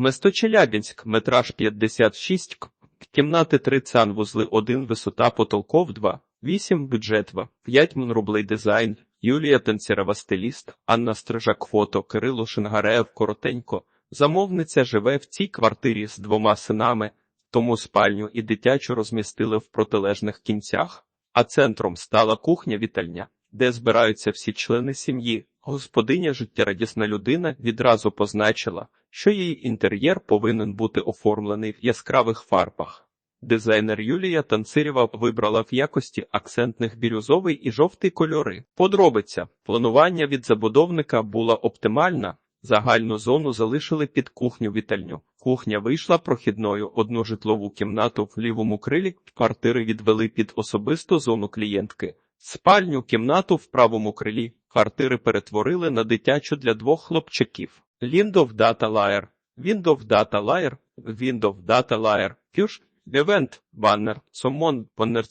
Место Челябінськ, метраж 56, к- кімнати 3 цан, вузли 1, висота потолков 2, 8, бюджет 2, 5 мн дизайн, Юлія Танцєрова стиліст, Анна Стрижак фото, Кирило Шингареєв коротенько. Замовниця живе в цій квартирі з двома синами, тому спальню і дитячу розмістили в протилежних кінцях, а центром стала кухня-вітальня, де збираються всі члени сім'ї. Господиня життєрадісна людина відразу позначила, що її інтер'єр повинен бути оформлений в яскравих фарбах. Дизайнер Юлія Танцирєва вибрала в якості акцентних бірюзовий і жовтий кольори. Подробиця планування від забудовника була оптимальна. Загальну зону залишили під кухню-вітальню. Кухня вийшла прохідною одну житлову кімнату в лівому крилі, квартири відвели під особисту зону клієнтки. Спальню кімнату в правому крилі квартири перетворили на дитячу для двох хлопчиків. Windows Data Layer, Windows Data Layer, Windows Data Layer, Fush, Event, Баннер, Сомон, Баннер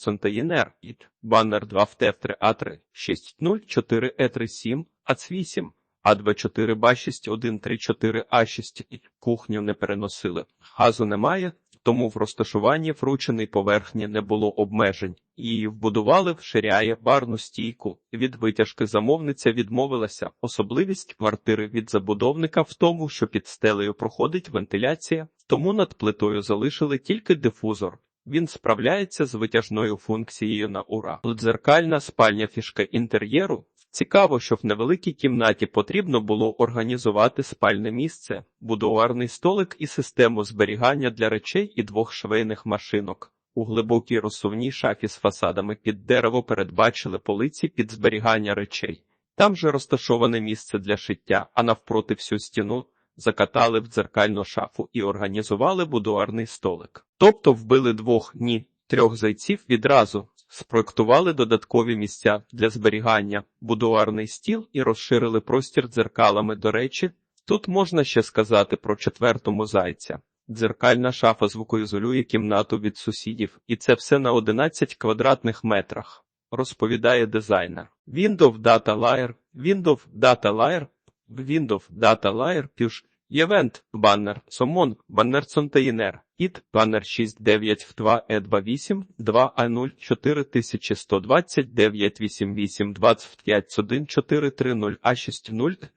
Іт, Баннер 2 в Тефтри А3, 604 Е37, АЦ8, А24 Ба6, 134 А6, кухню не переносили. Газу немає, тому в розташуванні врученої поверхні не було обмежень. Її вбудували в ширяє барну стійку. Від витяжки замовниця відмовилася. Особливість квартири від забудовника в тому, що під стелею проходить вентиляція, тому над плитою залишили тільки дифузор. Він справляється з витяжною функцією на ура. Дзеркальна спальня фішка інтер'єру. Цікаво, що в невеликій кімнаті потрібно було організувати спальне місце, будуарний столик і систему зберігання для речей і двох швейних машинок. У глибокій розсувній шафі з фасадами під дерево передбачили полиці під зберігання речей. Там же розташоване місце для шиття, а навпроти всю стіну закатали в дзеркальну шафу і організували будуарний столик. Тобто вбили двох, ні, трьох зайців відразу, спроектували додаткові місця для зберігання, будуарний стіл і розширили простір дзеркалами. До речі, тут можна ще сказати про четвертому зайця. Дзеркальна шафа звукоізолює кімнату від сусідів, і це все на 11 квадратних метрах, розповідає дизайнер. Windows Data Layer, Windows Data Layer, Windows Data Layer, Push, Event, Баннер, Сомон, Баннер Контейнер, ІТ, Баннер 692 E28, 2 А0, 4120, 988, 25, 1, 430, А60,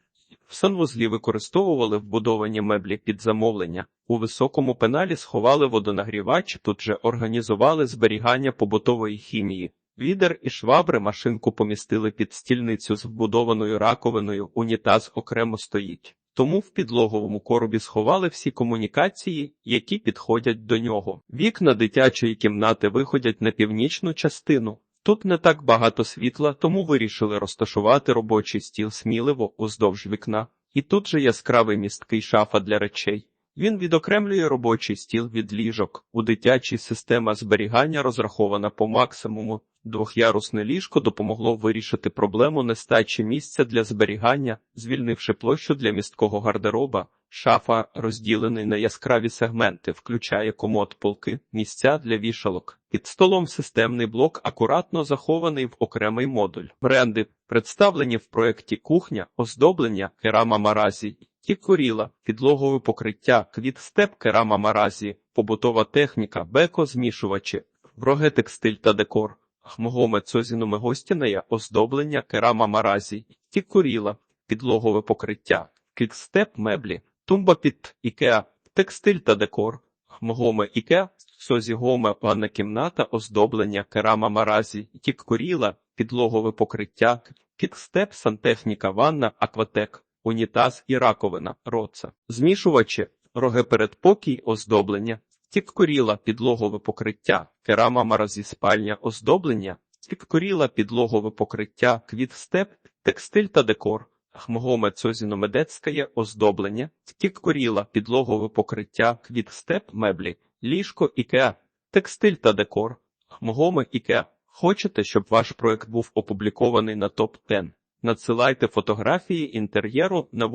в санвузлі використовували вбудовані меблі під замовлення. У високому пеналі сховали водонагрівач, тут же організували зберігання побутової хімії. Відер і швабри машинку помістили під стільницю з вбудованою раковиною, унітаз окремо стоїть. Тому в підлоговому коробі сховали всі комунікації, які підходять до нього. Вікна дитячої кімнати виходять на північну частину. Тут не так багато світла, тому вирішили розташувати робочий стіл сміливо уздовж вікна. І тут же яскравий місткий шафа для речей. Він відокремлює робочий стіл від ліжок. У дитячій система зберігання розрахована по максимуму. Двох'ярусне ліжко допомогло вирішити проблему нестачі місця для зберігання, звільнивши площу для місткого гардероба. Шафа, розділений на яскраві сегменти, включає комод полки, місця для вішалок. Під столом системний блок акуратно захований в окремий модуль. Бренди представлені в проєкті кухня, оздоблення, керама маразі, Кікуріла, підлогове покриття, квіт-степ керама маразі, побутова техніка, беко змішувачі, вроге текстиль та декор, хмогоме цозінуме гостінеє, оздоблення керама маразі, Кікуріла, підлогове покриття, кікстеп меблі, тумба під ікеа, текстиль та декор, хмогоме ікеа, созігоме ванна кімната, оздоблення керама маразі, Кікуріла, підлогове покриття, кікстеп сантехніка ванна, акватек. Унітаз і раковина, роца, змішувачі, роги передпокій, оздоблення, тіккоріла підлогове покриття, керама маразі спальня, оздоблення, тіккоріла підлогове покриття, квіт-степ, текстиль та декор, хмогоме цозіномедецьке оздоблення, тіккоріла підлогове покриття, квіт-степ, меблі, ліжко, ікеа, текстиль та декор, хмогоме ікеа. Хочете, щоб ваш проект був опублікований на топ 10 Надсилайте фотографії інтер'єру на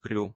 Крю.